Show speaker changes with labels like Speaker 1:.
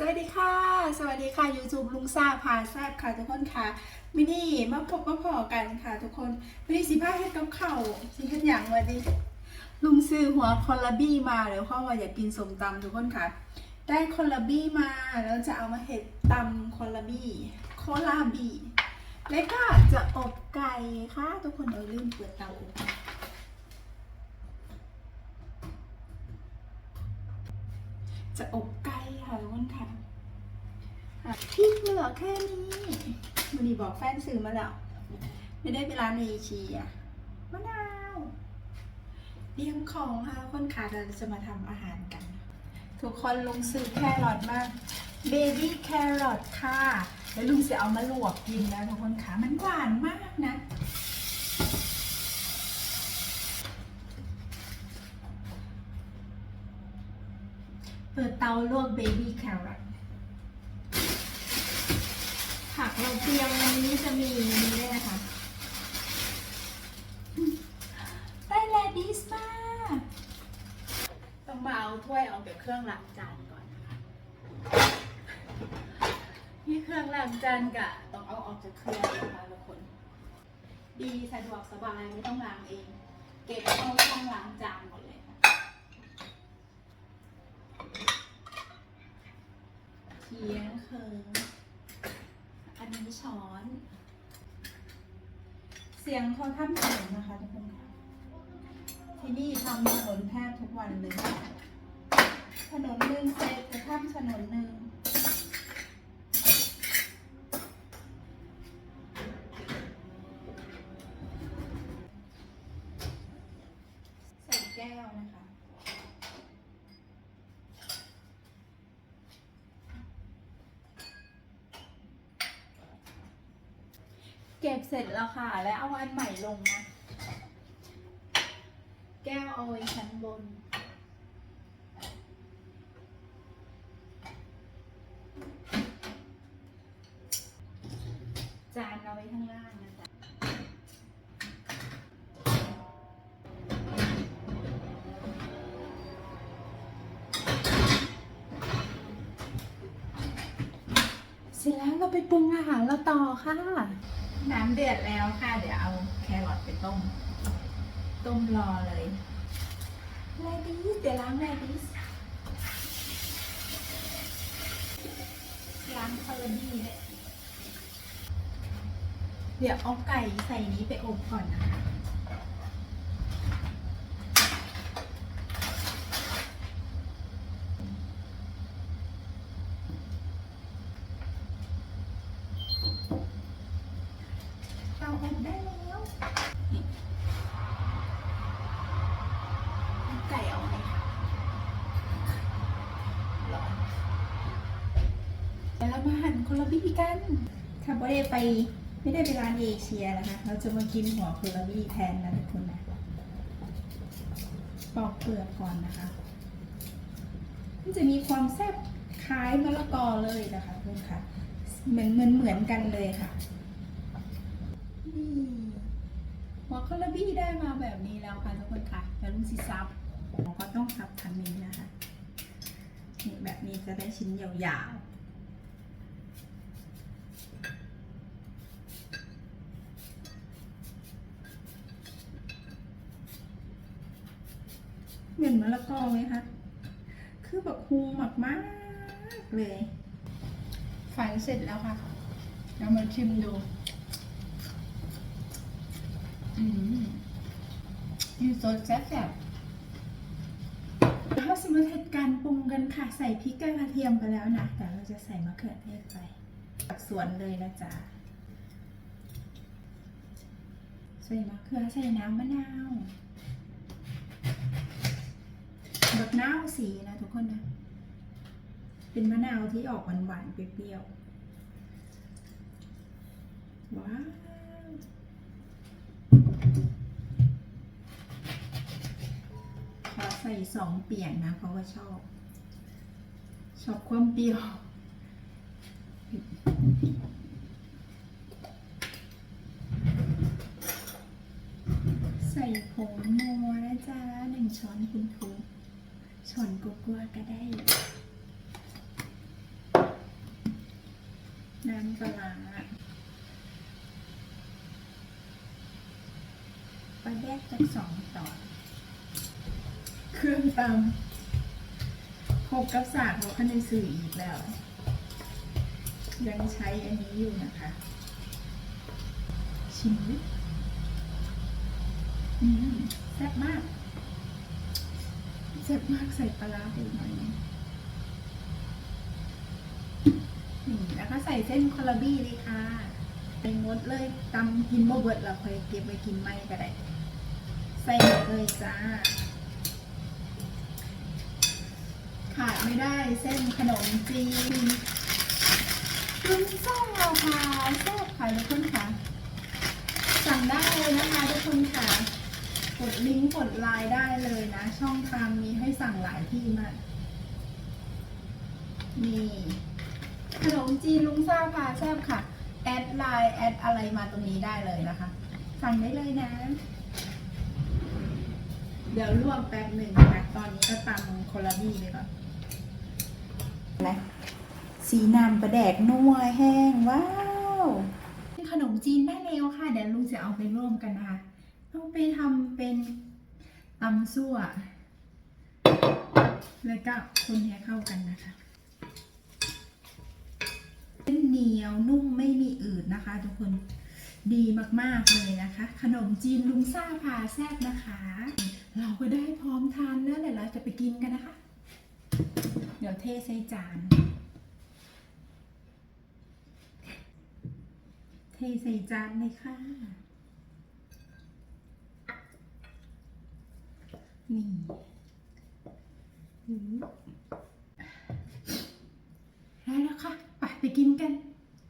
Speaker 1: สวัสดีค่ะ สวัสดีค่ะ YouTube ลุงซ่าพาแซบค่ะทุกคนค่ะมินี่มาพบมาพอกันค่ะ ทุกคนมินี่สิผ้าเฮ็ดกับเข้าสิเฮ็ดอย่างวันดีลุงซื้อหัวคอลลาบี้มาเดี๋ยวพ่อว่าอยากกินสมตำทุกคนค่ะ ได้คอลลาบี้มาแล้วจะเอามาเฮ็ดตำคอลลาบี้โคลาบี้แล้วก็จะอบไก่ค่ะ ทุกคนเดี๋ยวลืมเปิดเตาอบจะอบไก่ ค่ะทุกคนค่ะพริกเหลือแค่นี้วันนี้บอกแฟนซื้อมาแล้ว ไม่ได้ไปร้านเอเชียมะนาวเตรียมของค่ะทุกคนค่ะเราจะมาทำอาหารกัน ทุกคนลุงซื้อแครอทมากเบบี้แครอทค่ะ แล้วลุงจะเอามาลวกกินนะทุกคนค่ะ มันหวานมากนะ ปิดเตาลวกเบบี้แครอทผักเราเตรียมวันนี้จะมีนี้ด้วยนะคะได้แลดิสมากต้องมาเอาถ้วยออกจากเครื่องล้างจานก่อนนะคะนี่เครื่องล้างจานกะต้องเอาออกจากเครื่องนะคะทุกคน ดีสะดวกสบายไม่ต้องล้างเอง เก็บเข้าช่องล้างจานหมดเลยค่ะ เคียงเคิงอันนี้ช้อน เสียงเขาทำถนนนะคะทุกคนค่ะที่นี่ทำถนนแทบทุกวันเลยถนนหนึ่งเสร็จจะทำถนนหนึ่ง เก็บเสร็จแล้วค่ะ แล้วเอาอันใหม่ลงนะ แก้วเอาไว้ชั้นบน จานเอาไว้ข้างล่างนะจ๊ะเสร็จแล้วเราไปปรุงอาหารเราต่อค่ะ น้ำเดือดแล้วค่ะ เดี๋ยวเอาแครอทไปต้ม ต้มรอเลยแรดิสเดี๋ยวล้างแรดิสล้างคอร์ดีเลยเดี๋ยวเอาไก่ใส่นี้ไปอบก่อนนะคะาอบได้แล้วนี่เอาไก่เอาไหมคะร้อนเดี๋ยวเรามาหั่นคนละบี้กันค่ะไม่ได้ไปไม่ได้ไปร้านเอเชียนะคะ เราจะมากินหัวคนละบี้แทนนะทุกคนนะปอกเปลือกก่อนนะคะ มันจะมีความแซ่บคล้ายมะละกอเลยนะคะทุกคนค่ะเหมือนเหมือนเหมือนกันเลยค่ะ หัวคาราบี้ได้มาแบบนี้แล้วค่ะทุกคนค่ะแล้วลุงซิซับเราก็ต้องซับทันนี้นะคะนี่แบบนี้จะได้ชิ้นยาวๆเหมือนมะละกอไหมคะคือแบบฮูมากมากเลย ฝันเสร็จแล้วค่ะ เรามาชิมดู อืมอยู่สดแซ่บๆแล้วสมมติเหตุการณ์ปรุงกันค่ะ ใส่พริกกับกระเทียมไปแล้วนะแต่เราจะใส่มะเขือเทศไปสวนเลยนะจ๊ะใส่มะเขือใส่น้ำมะนาวแบบน้าวสีนะทุกคนนะ เป็นมะนาวที่ออกหวานๆเปรี้ยวๆว้า ส่สองเปียนนะ เพราะว่าชอบ ชอบความเปรี้ยวใส่ผงนัวนะจ๊ะหนึ่งช้อนคุณครูช้อนกลัวก็ได้ น้ำปลาปลาแดกจากสองต่อ เครื่องตำหกกับสากเราขั้นในสื่ออีกแล้ว ยังใช้อันนี้อยู่นะคะ ชิมดิอืมแซ่บมากแซ่บมากใส่ปลาร้าไปหน่อยนึงแล้วก็ใส่เส้นคอลลาบี้เลยค่ะใส่มดเลยตำกินโมเบิร์ดเราเคยเก็บไว้กินไม่ก็ได้ ใส่เลยจ้า ขาดไม่ได้เส้นขนมจีนลุงส้มเราค่ะแซ่บค่ะทุกคนค่ะ สั่งได้เลยนะคะทุกคนค่ะ กดลิงก์กดไลน์ได้เลยนะ ช่องทางมีให้สั่งหลายที่มากนี่ขนมจีนลุงซ่าพาแซ่บค่ะ แอดไลน์แอดอะไรมาตรงนี้ได้เลยนะคะ สั่งได้เลยนะ เดี๋ยวลวกแป๊บหนึ่งนะตอนนี้ก็ตำโคลาบี้ไปก่อน อะสีน้ำประแดกนัวแห้งว้าวขนมจีนได้แล้วค่ะ เดี๋ยวลุงจะเอาไปร่วมกันนะคะเอาไปทำเป็นตำซั่ว แล้วก็คนให้เข้ากันนะคะเป็นเหนียวนุ่มไม่มีอืดนะคะ ทุกคนดีมากๆเลยนะคะ ขนมจีนลุงซ่าพาแซ่บนะคะ เราก็ได้พร้อมทานแล้วเดี๋ยวเราจะไปกินกันนะคะ เดี๋ยวเทใส่จาน เทใส่จานเลยค่ะ นี่อืมได้แล้วค่ะ ไปไปกินกัน